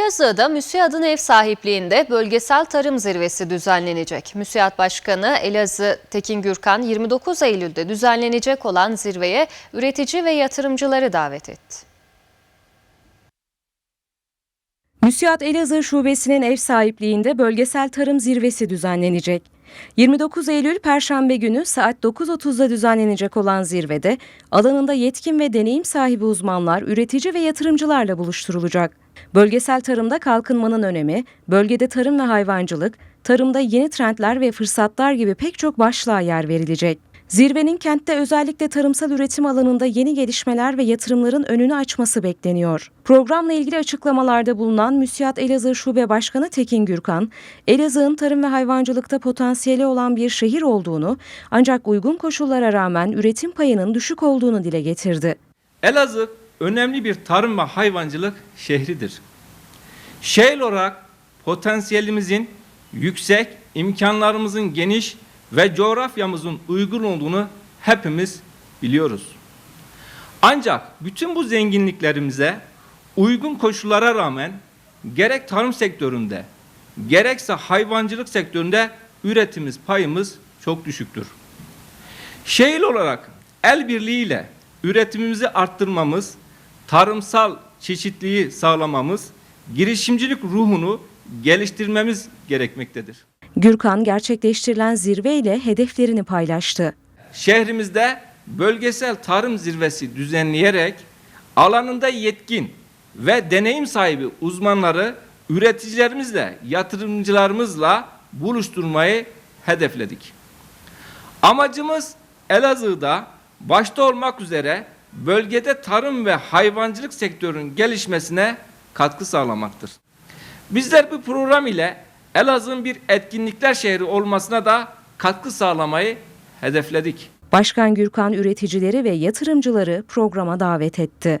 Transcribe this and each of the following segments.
Elazığ'da MÜSİAD'ın ev sahipliğinde bölgesel tarım zirvesi düzenlenecek. MÜSİAD Başkanı Elazığ Tekin Gürkan 29 Eylül'de düzenlenecek olan zirveye üretici ve yatırımcıları davet etti. Müsiyat Elazığ Şubesi'nin ev sahipliğinde bölgesel tarım zirvesi düzenlenecek. 29 Eylül Perşembe günü saat 9.30'da düzenlenecek olan zirvede alanında yetkin ve deneyim sahibi uzmanlar, üretici ve yatırımcılarla buluşturulacak. Bölgesel tarımda kalkınmanın önemi, bölgede tarım ve hayvancılık, tarımda yeni trendler ve fırsatlar gibi pek çok başlığa yer verilecek. Zirvenin kentte özellikle tarımsal üretim alanında yeni gelişmeler ve yatırımların önünü açması bekleniyor. Programla ilgili açıklamalarda bulunan Müsiyat Elazığ Şube Başkanı Tekin Gürkan, Elazığ'ın tarım ve hayvancılıkta potansiyeli olan bir şehir olduğunu ancak uygun koşullara rağmen üretim payının düşük olduğunu dile getirdi. Elazığ önemli bir tarım ve hayvancılık şehridir. Şehir olarak potansiyelimizin yüksek, imkanlarımızın geniş ve coğrafyamızın uygun olduğunu hepimiz biliyoruz. Ancak bütün bu zenginliklerimize uygun koşullara rağmen gerek tarım sektöründe gerekse hayvancılık sektöründe üretimimiz payımız çok düşüktür. Şehir olarak el birliğiyle üretimimizi arttırmamız, tarımsal çeşitliliği sağlamamız, girişimcilik ruhunu geliştirmemiz gerekmektedir. Gürkan gerçekleştirilen zirveyle hedeflerini paylaştı. Şehrimizde bölgesel tarım zirvesi düzenleyerek alanında yetkin ve deneyim sahibi uzmanları üreticilerimizle, yatırımcılarımızla buluşturmayı hedefledik. Amacımız Elazığ'da başta olmak üzere bölgede tarım ve hayvancılık sektörünün gelişmesine katkı sağlamaktır. Bizler bu program ile Elazığ'ın bir etkinlikler şehri olmasına da katkı sağlamayı hedefledik. Başkan Gürkan üreticileri ve yatırımcıları programa davet etti.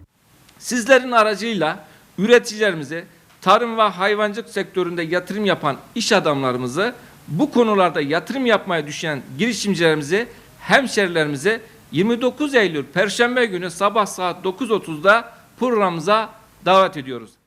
Sizlerin aracıyla üreticilerimizi, tarım ve hayvancılık sektöründe yatırım yapan iş adamlarımızı, bu konularda yatırım yapmaya düşen girişimcilerimizi, hemşerilerimizi 29 Eylül Perşembe günü sabah saat 9.30'da programımıza davet ediyoruz.